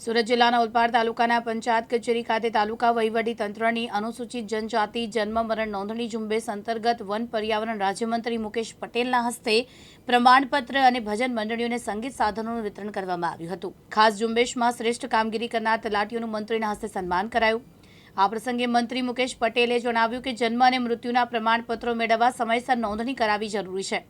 સુરત જિલ્લાના ઉલપાડ તાલુકાના પંચાયત કચેરી ખાતે તાલુકા વહીવટી તંત્રની અનુસૂચિત જનજાતિ જન્મ મરણ નોંધણી ઝુંબેશ અંતર્ગત વન પર્યાવરણ રાજ્યમંત્રી મુકેશ પટેલના હસ્તે પ્રમાણપત્ર અને ભજન મંડળીઓને સંગીત સાધનોનું વિતરણ કરવામાં આવ્યું હતું. ખાસ ઝુંબેશમાં શ્રેષ્ઠ કામગીરી કરનાર તલાટીઓનું મંત્રીના હસ્તે સન્માન કરાયું. આ પ્રસંગે મંત્રી મુકેશ પટેલે જણાવ્યું કે જન્મ અને મૃત્યુના પ્રમાણપત્રો મેળવવા સમયસર નોંધણી કરાવવી જરૂરી છે.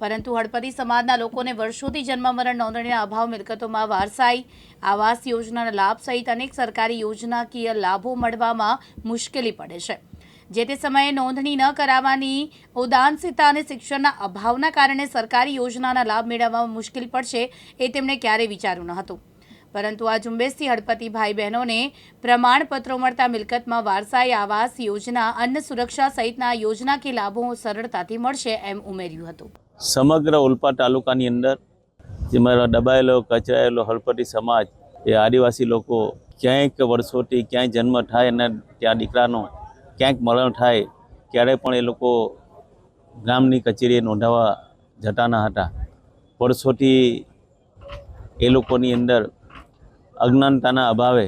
પરંતુ હળપતિ સમાજના લોકોને વર્ષોથી જન્મ મરણ નોંધણીના અભાવ મિલકતોમાં વારસાઈ, આવાસ યોજનાના લાભ સહિત અનેક સરકારી યોજનાકીય લાભો મળવામાં મુશ્કેલી પડે છે. જે તે સમયે નોંધણી ન કરાવવાની ઉદાનસિતા અને શિક્ષણના અભાવના કારણે સરકારી યોજનાના લાભ મેળવવામાં મુશ્કેલ પડશે એ તેમણે ક્યારેય વિચાર્યું ન હતું. પરંતુ આ ઝુંબેશથી હળપતિ ભાઈ બહેનોને પ્રમાણપત્રો મળતા મિલકતમાં વારસાઈ, આવાસ યોજના, અન્ન સુરક્ષા સહિતના યોજનાકીય લાભો સરળતાથી મળશે એમ ઉમેર્યું હતું. સમગ્ર ઉલ્પા તાલુકાની અંદર જેમાં દબાયેલો, કચરાયેલો, હળપટી સમાજ, એ આદિવાસી લોકો ક્યાંક વર્ષોથી ક્યાંય જન્મ થાય અને ત્યાં દીકરાનો ક્યાંક મરણ થાય, ત્યારે પણ એ લોકો ગામની કચેરીએ નોંધાવા જતા ન હતા. વર્ષોથી એ લોકોની અંદર અજ્ઞાનતાના અભાવે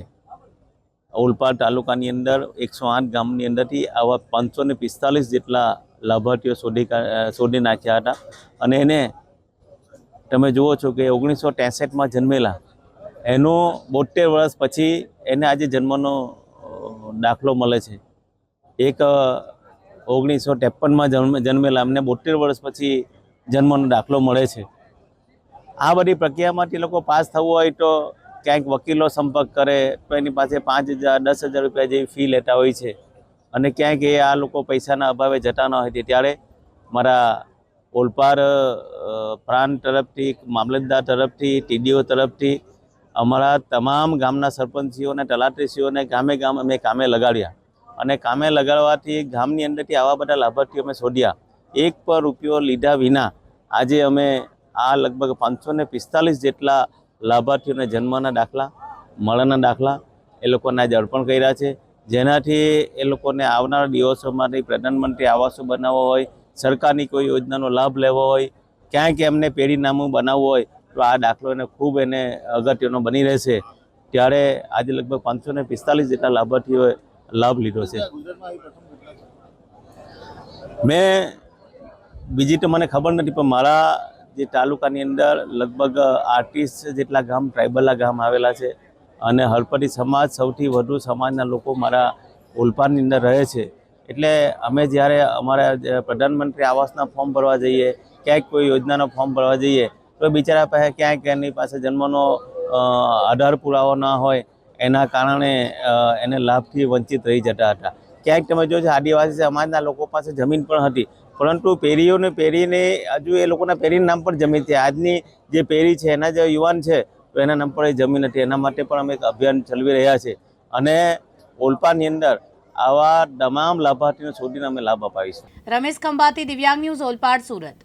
ઉલપાડ તાલુકાની અંદર એકસો આઠ ગામની અંદરથી આવા પાંચસો ને પિસ્તાલીસ જેટલા લાભાર્થીઓ શોધી શોધી નાખ્યા હતા. અને એને તમે જુઓ છો કે ઓગણીસો ત્રેસઠમાં જન્મેલા. એનો બોતેર વર્ષ પછી એને આજે જન્મનો દાખલો મળે છે. એક ઓગણીસો ત્રેપનમાં જન્મ, જન્મેલા. એમને બોતેર વર્ષ પછી જન્મનો દાખલો મળે છે. આ બધી પ્રક્રિયામાંથી લોકો પાસ થવું હોય તો ક્યાંક વકીલો સંપર્ક કરે, તો એની પાસે પાંચ હજાર, દસ હજાર રૂપિયા જેવી ફી લેતા હોય છે. અને ક્યાંક એ આ લોકો પૈસાના અભાવે જતા ન હતી ત્યારે મારા ઓલપાડ અ, પ્રાંત તરફથી મામલતદાર તરફથી ટીડીઓ તરફથી અમારા તમામ ગામના સરપંચીઓને તલાટીશ્રીઓને ગામે ગામ અમે કામે લગાડ્યા. અને કામે લગાડવાથી ગામની અંદરથી આવા બધા લાભાર્થીઓ અમે શોધ્યા. એક પર રૂપિયો લીધા વિના આજે અમે આ લગભગ પાંચસો ને પિસ્તાલીસ જેટલા લાભાર્થીઓને જન્મના દાખલા મળના દાખલા એ લોકોને આજે અર્પણ કર્યા છે. જેનાથી એ લોકોને આવનારા દિવસોમાંથી પ્રધાનમંત્રી આવાસો બનાવવો હોય, સરકારની કોઈ યોજનાનો લાભ લેવો હોય ક્યાંક એમને પેઢીનામું બનાવવું હોય, તો આ દાખલો એને ખૂબ એને અગત્યનો બની રહેશે. ત્યારે આજે લગભગ પાંચસો ને પિસ્તાલીસ જેટલા લાભાર્થીઓએ લાભ લીધો છે. મેં, બીજી તો મને ખબર નથી, પણ મારા જે તાલુકાની અંદર લગભગ આર્ટિસ્ટ જેટલા ગામ ટ્રાઇબલના ગામ આવેલા છે. અને હળપતિ સમાજ સૌથી વધુ સમાજના લોકો મારા ઉલપાડની અંદર રહે છે. એટલે અમે જ્યારે અમારા પ્રધાનમંત્રી આવાસના ફોર્મ ભરવા જઈએ ક્યાંક કોઈ યોજનાનો ફોર્મ ભરવા જઈએ, તો બિચારા પાસે ક્યાંક એની પાસે જન્મનો આધાર પુરાવો ના હોય, એના કારણે એને લાભથી વંચિત રહી જતા હતા. ક્યાંક તમે જો આદિવાસી સમાજના લોકો પાસે જમીન પણ હતી, પરંતુ પેઢીઓને પેઢીને હજુ એ લોકોના પેઢીના નામ પર જમીન છે. આજની જે પેઢી છે, એના જે યુવાન છે તો એના નામ પર એ જમીન નથી એના માટે પણ અમે એક અભિયાન ચલાવી રહ્યા છે અને ઓલપાની અંદર આવા તમામ લાભાર્થીને શોધીને અમે લાભ અપાવીશું. રમેશ ખંભાતી, દિવ્યાંગ ન્યૂઝ, ઓલપાડ, સુરત.